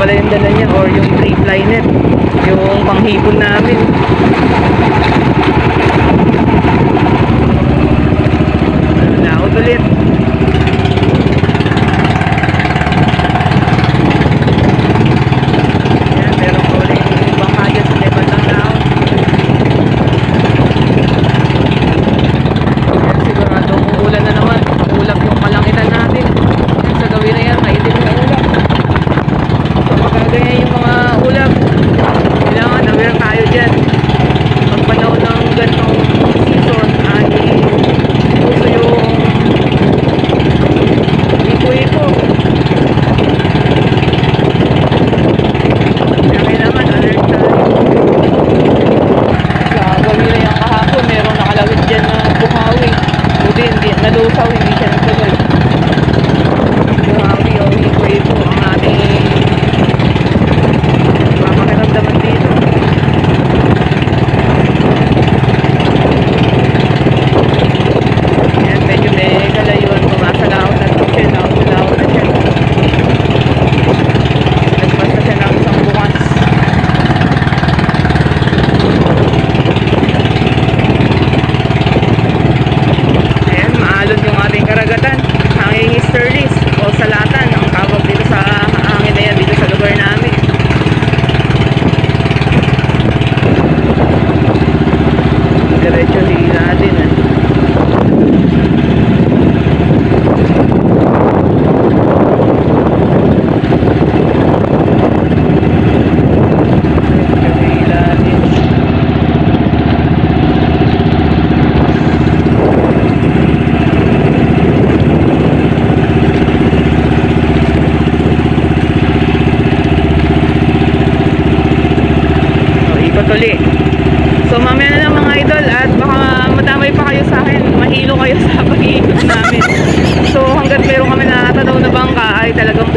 pala yung dala niya or yung 3-ply net yung panghipon namin. Ano Nanaot ulit.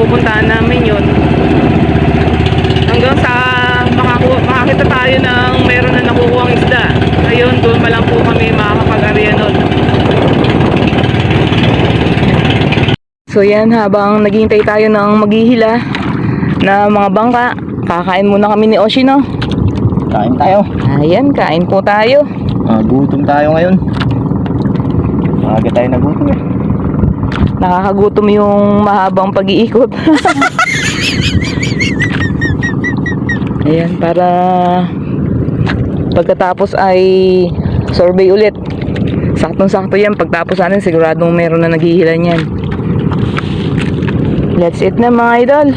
pupuntahan namin yon hanggang sa makakuha, makakita tayo ng meron na nakukuha isda. Ngayon doon pa lang po kami makakapag-area nun. So yan habang naghihintay tayo ng maghihila na mga bangka kakain muna kami ni Oshino kain tayo. Ayan kain po tayo. Uh, gutom tayo ngayon. Maaga tayo nagutom eh. Nakakagutom yung mahabang pag-iikot. Ayan, para pagkatapos ay survey ulit. Saktong-sakto yan. Pagtapos natin, siguradong meron na naghihilan yan. That's it na mga idol.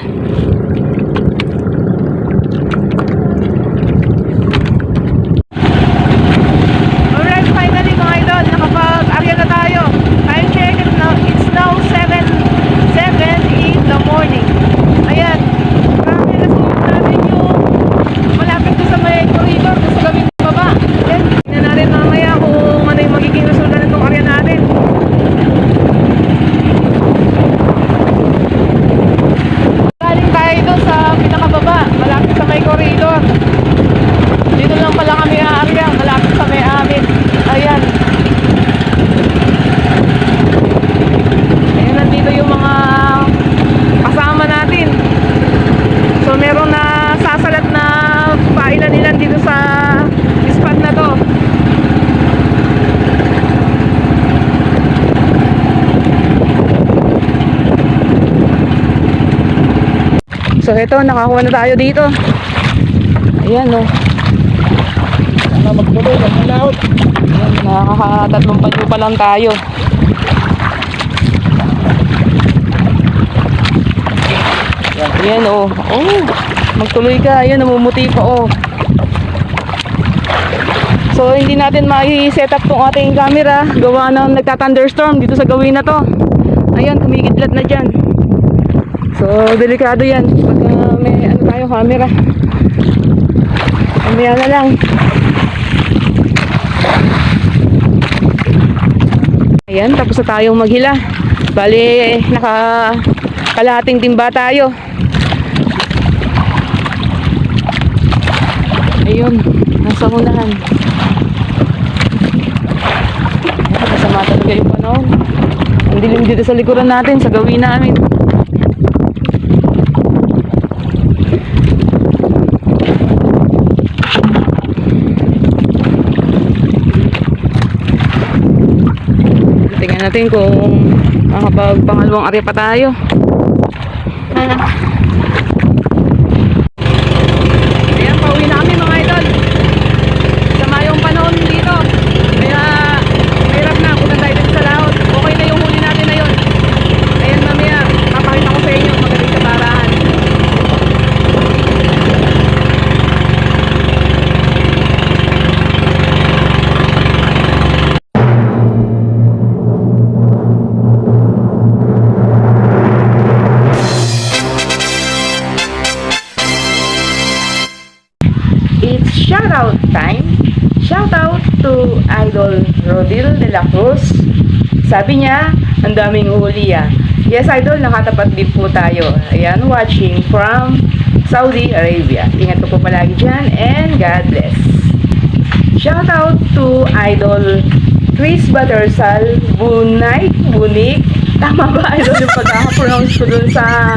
So ito, nakakuha na tayo dito. Ayan oh. Sana magtuloy, magmalaot. Ayan, nakakatatlong panyo pa lang tayo. Ayan oh. Oh, magtuloy ka. Ayan, namumuti pa oh. So hindi natin mai-set up tong ating camera. Gawa ng nagta-thunderstorm dito sa gawin na to. Ayan, kumikidlat na dyan. So delikado yan. Pagka may ano tayo camera. Mamaya na lang. Ayan, tapos na tayong maghila. Bali, naka kalahating timba tayo. Ayun, nasa unahan. Ayan, Masama talaga yung panahon. Ang dilim dito sa likuran natin, sa gawin namin. Natin kung makapag pangalawang area pa tayo. Shoutout time. Shoutout to Idol Rodil de la Cruz. Sabi niya, ang daming huli ah. Yes, Idol, nakatapat din po tayo. Ayan, watching from Saudi Arabia. Ingat po palagi dyan and God bless. Shoutout to Idol Chris Batarsal Bunay Bunik. Tama ba, Idol, yung pagkakapronounce ko dun sa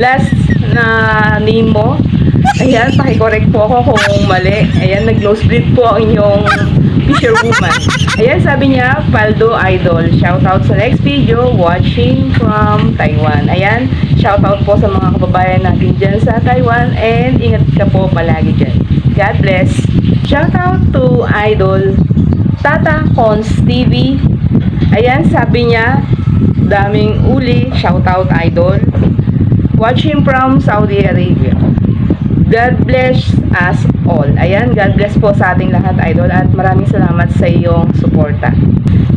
last na name mo? Ayan, pakicorrect po ako kung mali. Ayan, nag-nosebleed po ang inyong fisherwoman. Ayan, sabi niya, Paldo Idol. Shoutout sa next video, watching from Taiwan. Ayan, shoutout po sa mga kababayan natin dyan sa Taiwan and ingat ka po palagi dyan. God bless. Shoutout to Idol Tata Cons TV. Ayan, sabi niya, daming uli. Shoutout Idol. Watching from Saudi Arabia. God bless us all. Ayan, God bless po sa ating lahat, Idol. At maraming salamat sa iyong suporta.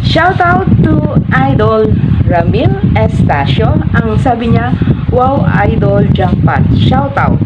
Shout out to Idol Ramil Estacio. Ang sabi niya, wow, Idol Jackpot. Shout out.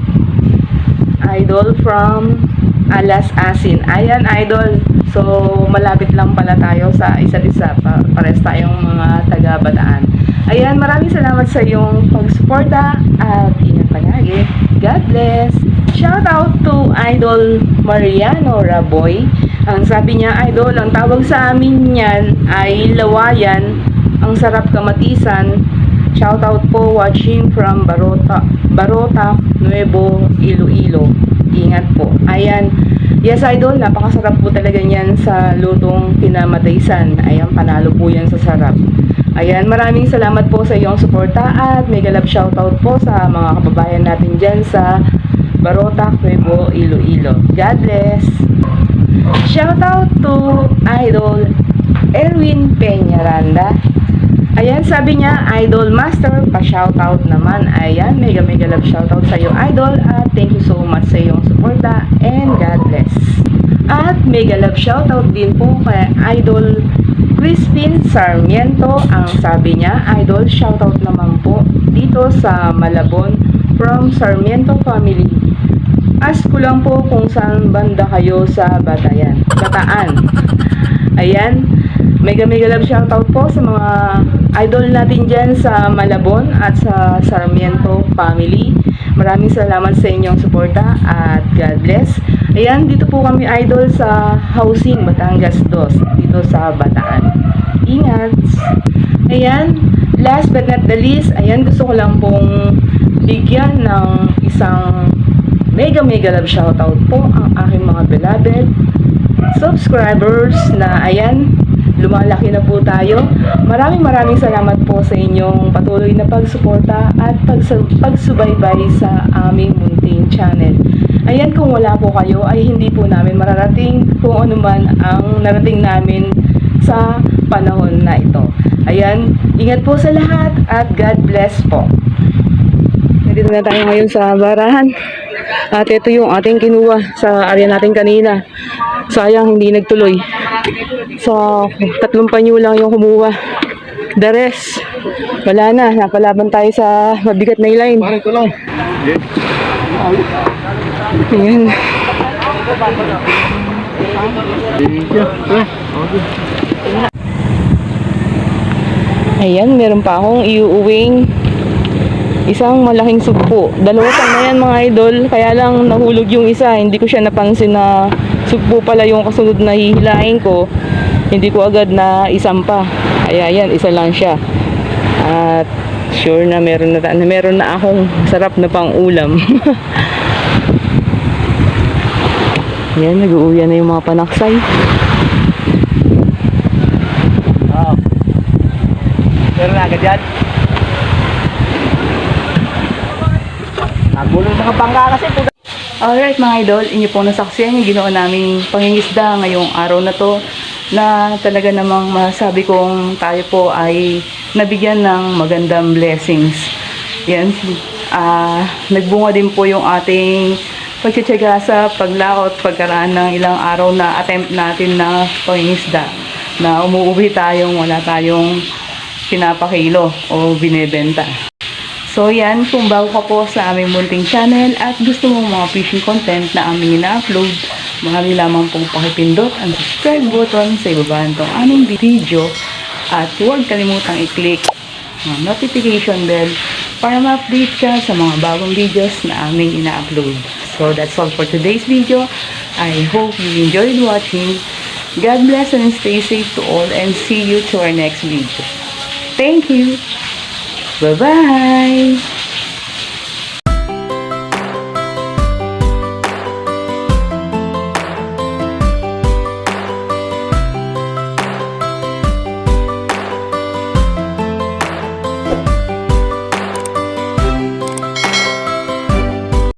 Idol from Alas Asin. Ayan, Idol. So, malapit lang pala tayo sa isa't isa. Pa pares tayong mga taga-bataan. Ayan, maraming salamat sa iyong pagsuporta at ingat palagi. God bless. Shout out to Idol Mariano Raboy. Ang sabi niya, Idol, ang tawag sa amin niyan ay lawayan. Ang sarap kamatisan. Shout out po watching from Barota, Barota, Nuevo, Iloilo. Ingat po. Ayan. Yes, idol, napakasarap po talaga niyan sa lutong pinamataysan. Ayan, panalo po yan sa sarap. Ayan, maraming salamat po sa iyong suporta at mega love shoutout po sa mga kababayan natin dyan sa Barota, Nuevo, Iloilo. God bless! Shoutout to Idol Erwin Peñaranda. Ayan, sabi niya, Idol Master, pa-shoutout naman. Ayan, mega mega love shoutout sa iyo, Idol. At thank you so much sa iyong suporta and God bless. At mega love shoutout din po kay Idol Crispin Sarmiento. Ang sabi niya, Idol, shoutout naman po dito sa Malabon from Sarmiento family. Ask ko lang po kung saan banda kayo sa Batayan. Bataan. Ayan. Mega mega love shoutout po sa mga idol natin dyan sa Malabon at sa Sarmiento family. Maraming salamat sa inyong suporta at God bless. Ayan, dito po kami idol sa Housing Batangas 2 dito sa Bataan. Ingat! Ayan, last but not the least, ayan, gusto ko lang pong bigyan ng isang mega mega love shoutout po ang aking mga beloved subscribers na ayan, lumalaki na po tayo. Maraming maraming salamat po sa inyong patuloy na pagsuporta at pagsubaybay sa aming munting channel. Ayan, kung wala po kayo ay hindi po namin mararating kung ano man ang narating namin sa panahon na ito. Ayan, ingat po sa lahat at God bless po. Nandito na tayo ngayon sa barahan. At ito yung ating kinuha sa area natin kanina. Sayang hindi nagtuloy. So, tatlong panyo lang yung kumuha. The rest, wala na. Napalaban tayo sa mabigat na line. Parang ko lang. Ayan. Ayan, meron pa akong iuuwing isang malaking sugpo. Dalawa pa na yan mga idol, kaya lang nahulog yung isa. Hindi ko siya napansin na sugpo pala yung kasunod na hihilain ko. Hindi ko agad na isampa. Kaya yan, isa lang siya. At sure na meron na, na meron na akong sarap na pang ulam. Yan, nag-uuwi na yung mga panaksay. Pero na agad yan. Nagulo sa kapangga kasi. puta. Alright mga idol, inyo pong nasaksiyan yung ginawa naming pangingisda ngayong araw na to na talaga namang masabi kong tayo po ay nabigyan ng magandang blessings. Yan, ah nagbunga din po yung ating pagtsatsaga sa paglaot pagkaraan ng ilang araw na attempt natin na pangingisda na umuuwi tayong wala tayong pinapakilo o binebenta. So yan, kung bago ka po sa aming munting channel at gusto mo mga fishing content na aming ina-upload, maaari lamang pong pakipindot ang subscribe button sa ibaba nitong aming video at huwag kalimutang i-click ang notification bell para ma-update ka sa mga bagong videos na aming ina-upload. So that's all for today's video. I hope you enjoyed watching. God bless and stay safe to all and see you to our next video. Thank you! Bye-bye!